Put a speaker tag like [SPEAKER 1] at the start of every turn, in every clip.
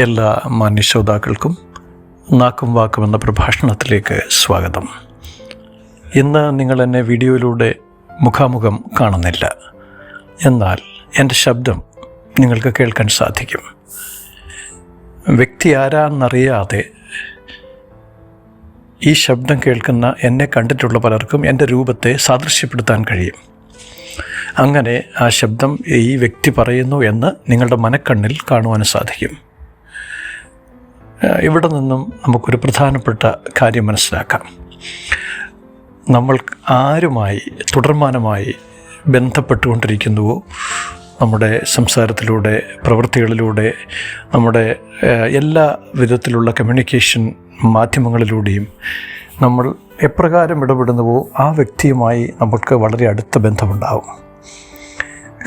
[SPEAKER 1] എല്ലാ മാന്യശ്രോതാക്കൾക്കും നാക്കും വാക്കും എന്ന പ്രഭാഷണത്തിലേക്ക് സ്വാഗതം. ഇന്ന് നിങ്ങൾ എന്നെ വീഡിയോയിലൂടെ മുഖാമുഖം കാണുന്നില്ല. എന്നാൽ എന്റെ ശബ്ദം നിങ്ങൾക്ക് കേൾക്കാൻ സാധിക്കും. വ്യക്തി ആരാന്നറിയാതെ ഈ ശബ്ദം കേൾക്കുന്ന എന്നെ കണ്ടിട്ടുള്ള പലർക്കും എന്റെ രൂപത്തെ സാദൃശ്യപ്പെടുത്താൻ കഴിയും. അങ്ങനെ ആ ശബ്ദം ഈ വ്യക്തി പറയുന്നു എന്ന് നിങ്ങളുടെ മനക്കണ്ണിൽ കാണുവാൻ സാധിക്കും. ഇവിടെ നിന്നും നമുക്കൊരു പ്രധാനപ്പെട്ട കാര്യം മനസ്സിലാക്കാം. നമ്മൾ ആരുമായി തുടർമാനമായി ബന്ധപ്പെട്ടുകൊണ്ടിരിക്കുന്നുവോ? നമ്മുടെ സംസാരത്തിലൂടെ പ്രവൃത്തികളിലൂടെ നമ്മുടെ എല്ലാ വിധത്തിലുള്ള കമ്മ്യൂണിക്കേഷൻ മാധ്യമങ്ങളിലൂടെയും നമ്മൾ എപ്രകാരം ഇടപെടുന്നുവോ ആ വ്യക്തിയുമായി നമുക്ക് വളരെ അടുത്ത ബന്ധമുണ്ടാവും.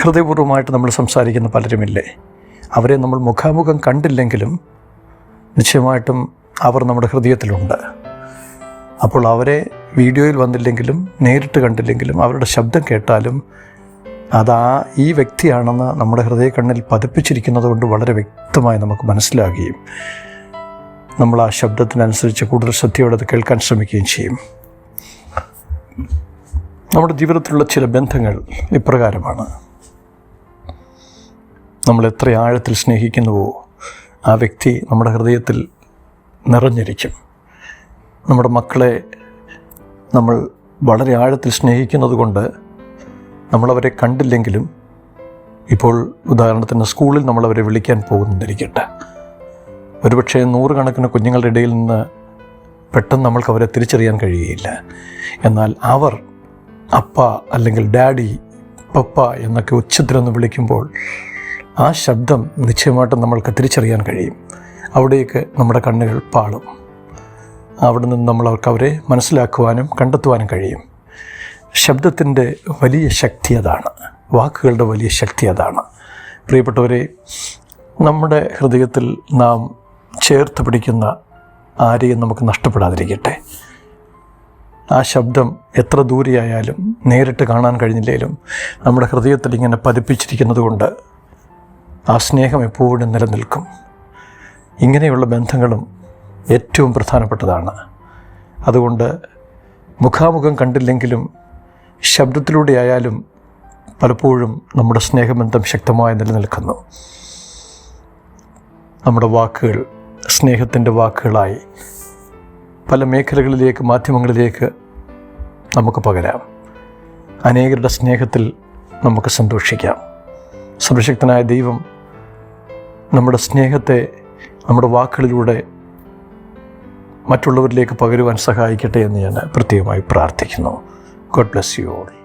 [SPEAKER 1] ഹൃദയപൂർവമായിട്ട് നമ്മൾ സംസാരിക്കുന്ന പലരുമില്ലേ? അവരെ നമ്മൾ മുഖാമുഖം കണ്ടില്ലെങ്കിലും നിശ്ചയമായിട്ടും അവർ നമ്മുടെ ഹൃദയത്തിലുണ്ട്. അപ്പോൾ അവരെ വീഡിയോയിൽ വന്നില്ലെങ്കിലും നേരിട്ട് കണ്ടില്ലെങ്കിലും അവരുടെ ശബ്ദം കേട്ടാലും അതാ ഈ വ്യക്തിയാണെന്ന് നമ്മുടെ ഹൃദയക്കണ്ണിൽ പതിപ്പിച്ചിരിക്കുന്നത് കൊണ്ട് വളരെ വ്യക്തമായി നമുക്ക് മനസ്സിലാകുകയും നമ്മൾ ആ ശബ്ദത്തിനനുസരിച്ച് കൂടുതൽ ശ്രദ്ധയോടെ അത് കേൾക്കാൻ ശ്രമിക്കുകയും ചെയ്യും. നമ്മുടെ ജീവിതത്തിലുള്ള ചില ബന്ധങ്ങൾ ഇപ്രകാരമാണ്. നമ്മൾ എത്ര ആഴത്തിൽ സ്നേഹിക്കുന്നുവോ ആ വ്യക്തി നമ്മുടെ ഹൃദയത്തിൽ നിറഞ്ഞിരിക്കും. നമ്മുടെ മക്കളെ നമ്മൾ വളരെ ആഴത്തിൽ സ്നേഹിക്കുന്നത് കൊണ്ട് നമ്മളവരെ കണ്ടില്ലെങ്കിലും ഇപ്പോൾ ഉദാഹരണത്തിന് സ്കൂളിൽ നമ്മളവരെ വിളിക്കാൻ പോകുന്നിരിക്കട്ടെ ഒരുപക്ഷെ നൂറുകണക്കിന് കുഞ്ഞുങ്ങളുടെ ഇടയിൽ നിന്ന് പെട്ടെന്ന് നമ്മൾക്ക് അവരെ തിരിച്ചറിയാൻ കഴിയുകയില്ല. എന്നാൽ അവർ അപ്പ അല്ലെങ്കിൽ ഡാഡി പപ്പ എന്നൊക്കെ ഉച്ചത്തിലൊന്ന് വിളിക്കുമ്പോൾ ആ ശബ്ദം നിശ്ചയമായിട്ടും നമ്മൾക്ക് തിരിച്ചറിയാൻ കഴിയും. അവിടേക്ക് നമ്മുടെ കണ്ണുകൾ പാളും. അവിടെ നിന്ന് നമ്മൾ അവർക്ക് അവരെ മനസ്സിലാക്കുവാനും കണ്ടെത്തുവാനും കഴിയും. ശബ്ദത്തിന്റെ വലിയ ശക്തി അതാണ്. വാക്കുകളുടെ വലിയ ശക്തി അതാണ്. പ്രിയപ്പെട്ടവരെ നമ്മുടെ ഹൃദയത്തിൽ നാം ചേർത്ത് പിടിക്കുന്ന ആരെയും നമുക്ക് നഷ്ടപ്പെടാതിരിക്കട്ടെ. ആ ശബ്ദം എത്ര ദൂരെയായാലും നേരിട്ട് കാണാൻ കഴിഞ്ഞില്ലെങ്കിലും നമ്മുടെ ഹൃദയത്തിൽ ഇങ്ങനെ പതിപ്പിച്ചിരിക്കുന്നത് കൊണ്ട് ആ സ്നേഹം എപ്പോഴും നിലനിൽക്കും. ഇങ്ങനെയുള്ള ബന്ധങ്ങളും ഏറ്റവും പ്രധാനപ്പെട്ടതാണ്. അതുകൊണ്ട് മുഖാമുഖം കണ്ടില്ലെങ്കിലും ശബ്ദത്തിലൂടെ ആയാലും പലപ്പോഴും നമ്മുടെ സ്നേഹബന്ധം ശക്തമായി നിലനിൽക്കുന്നു. നമ്മുടെ വാക്കുകൾ സ്നേഹത്തിന്റെ വാക്കുകളായി പല മേഖലകളിലേക്ക് മാധ്യമങ്ങളിലേക്ക് നമുക്ക് പകരാം. അനേകരുടെ സ്നേഹത്തിൽ നമുക്ക് സന്തോഷിക്കാം. സർവശക്തനായ ദൈവം നമ്മുടെ സ്നേഹത്തെ നമ്മുടെ വാക്കുകളിലൂടെ മറ്റുള്ളവരിലേക്ക് പകരുവാൻ സഹായിക്കട്ടെ എന്ന് ഞാൻ പ്രത്യേകമായി പ്രാർത്ഥിക്കുന്നു. God bless you all